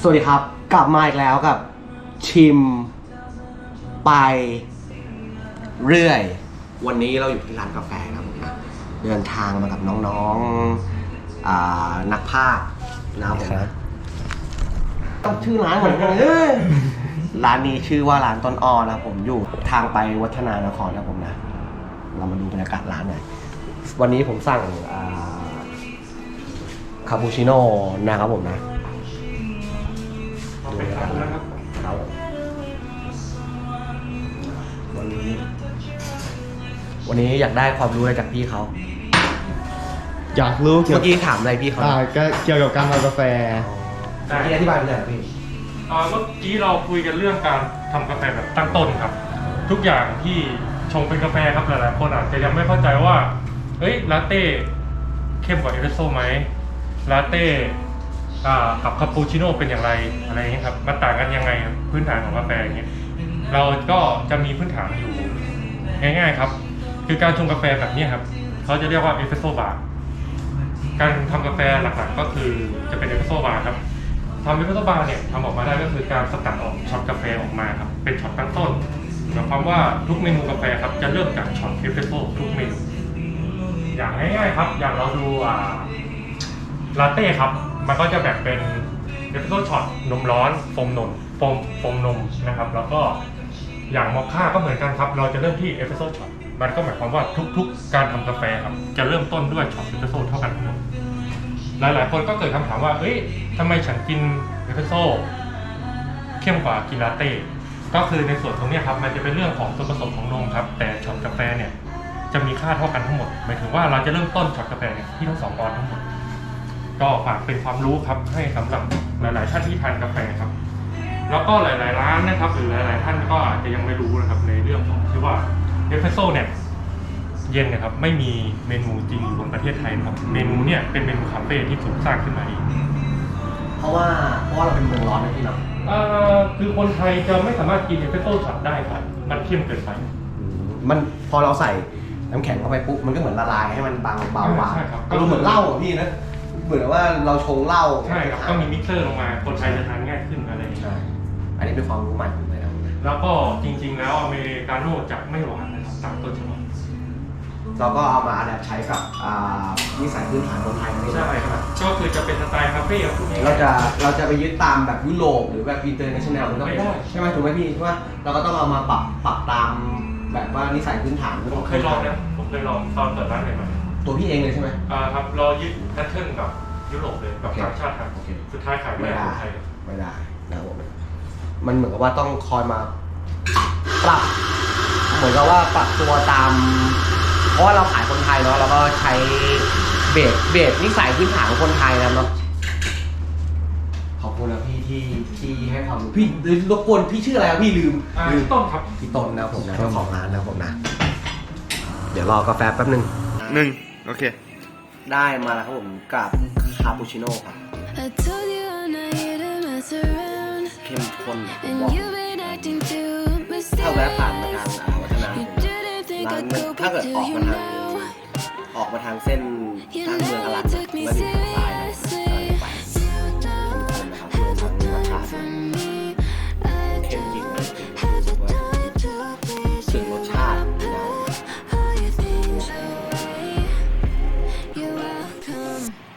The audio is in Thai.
สวัสดีครับ กลับมาอีกแล้วกับ ชิม ไป เรื่อย วันนี้เราอยู่ที่ร้านกาแฟครับผมนะเดินทางมากับน้องๆอ่านักภาคนะครับผมนะต้องชื่อร้านเหมือนกันเลยร้านนี้ชื่อว่าร้านต้นอ้อนะครับผมอยู่ทางไปวัฒนานครนะครับผมนะ เรามาดูบรรยากาศร้านหน่อยวันนี้ผมสั่งอ่าคาปูชิโน่นะครับผมนะไปครับ นะครับครับผมวันนี้ วันนี้อยากได้ความรู้อะไรจากพี่เขาอยากรู้เกี่ยวเมื่อกี้ถามอะไรพี่เขาอ่าก็เกี่ยวกับการทำกาแฟเมื่อกี้อธิบายไปเลยเหรอพี่อ่าเมื่อกี้เราคุยกันเรื่องการทำกาแฟแบบตั้งต้นครับ ทุกอย่างที่ชงเป็นกาแฟครับหลายๆคนอาจจะยังไม่เข้าใจว่าเอ้ยลาเต้เข้มกว่าเอสเปรสโซ่ไหมลาเต้อ่า กับคาปูชิโน่เป็นอย่างไรอะไรอย่างเงี้ยครับมันต่างกันยังไงพื้นฐานของกาแฟอย่างเงี้ยเราก็จะมีพื้นฐานอยู่ง่ายๆครับ คือการชงกาแฟแบบนี้ครับเขาจะเรียกว่าเอสเปรสโซ่บาร์การทำกาแฟหลักๆก็คือจะเป็นเอสเปรสโซ่บาร์ครับทำเอสเปรสโซ่บาร์เนี่ยทำออกมาได้ก็คือการสกัดออกช็อตกาแฟออกมาครับเป็นช็อตตั้งต้นหมายความว่าทุกเมนูกาแฟครับจะเริ่มจากช็อตเอสเปรสโซ่ทุกเมนูอย่างง่ายๆครับ อย่างเราดูลาเต้ครับ มันก็จะแบ่งเป็นเอสเปรสโซ่ช็อตนมร้อนโฟมนมโฟมโฟมนมนะครับ แล้วก็อย่างมอคค่าก็เหมือนกันครับ เราจะเริ่มที่เอสเปรสโซ่ช็อตมันก็หมายความว่าทุกๆ การทำกาแฟครับ จะเริ่มต้นด้วยช็อตเอสเปรสโซ่เท่ากันทั้งหมดหลายๆ คนก็เกิดคำถามว่า เอ้ยทำไมฉันกินเอสเปรสโซ่เข้มกว่ากินลาเต้ ก็คือในส่วนตรงนี้ครับ มันจะเป็นเรื่องของส่วนผสมของนมครับ แต่ช็อตกาแฟเนี่ย จะมีค่าเท่ากันทั้งหมด หมายถึงว่าเราจะเริ่มต้นช็อตกาแฟเนี่ยที่ทั้งสองออนทั้งหมด ก็ฝากเป็นความรู้ครับให้สำหรับหลาย ๆ ท่านที่ทานกาแฟครับ แล้วก็หลาย ๆ ร้านนะครับ หรือหลาย ๆ ท่านก็อาจจะยังไม่รู้นะครับในเรื่องของที่ว่าเอสเปรสโซ่เนี่ยเย็นนะครับไม่มีเมนูจริงอยู่บนประเทศไทยนะครับ เมนูเนี่ยเป็นเมนูคาเฟ่ที่ถูกสร้างขึ้นมาเองเพราะว่าเพราะว่าเราเป็นเมืองร้อนนะพี่เนาะเอ่อคือคนไทยจะไม่สามารถกินเอสเปรสโซ่ช็อตได้ครับมันเข้มเกินไปอืมมันพอเราใส่น้ำแข็งเข้าไปปุ๊บมันก็เหมือนละลายให้มันบางเบาหวานใช่ครับอารมณ์เหมือนเหล้าอะพี่นะ เหมือนว่าเราชงเหล้าใช่ครับก็มีมิกเซอร์ลงมา คนไทยจะทานง่ายขึ้นอะไรอย่างเงี้ยใช่อันนี้เป็นความรู้ใหม่ผมเลยนะแล้วก็จริง ๆ แล้วอเมริกาโน่จะไม่หวานนะครับตามต้นฉบับเราก็เอามาอัดแอปใช้กับอ่านิสัยพื้นฐานคนไทยนี่ใช่ครับก็คือจะเป็นสไตล์คาเฟ่พูดง่ายๆเราจะเราจะไปยึดตามแบบยุโรปหรือแบบอินเตอร์เนชั่นแนลมันก็ไม่ได้ไม่ได้ใช่ไหมถูกไหมพี่ว่าเราก็ต้องเอามาปรับปรับตามแบบว่านิสัยพื้นฐานผมเคยลองนะผมเคยลองตอนเปิดร้านใหม่ ตัวพี่เองเลยใช่ไหมๆอ่าครับเรายึดแพทเทิร์นกับยุโรปเลยกับโอเคต่างชาติครับโอเค สุดท้ายขายไม่ได้คนไทยไม่ได้นะครับผมมันเหมือนกับว่าต้องคอยมาปรับ เหมือนกับว่าปรับตัวตาม เพราะว่าเราขายคนไทยเนาะเราก็ใช้เบสเบสนิสัยพื้นฐานของคนไทยนะเนาะขอบคุณนะพี่ที่ที่ให้ความรู้พี่รบกวนพี่ชื่ออะไรครับพี่ลืมอ่าลืม ต้นครับ พี่ต้นนะครับผมนะเจ้าของร้านนะครับผมนะ เดี๋ยวรอกาแฟแป๊บหนึงหนึ่ง โอเค ได้มาแล้วครับผมกับคาปูชิโน่ครับ I told you I'm not here to mess around, เข้มข้นผม and บอก you've been acting too ถ้าแวะผ่านมา mysterious. ทางอ่าวัฒนา You didn't think ร้าน I'd มัน go ถ้า back เกิด to ออก you มาทาง now. ออกมาทางเส้น You ทางเมืองอ never ลัน took me แล้วอยู่ทางซ้ายนะ seriously. come.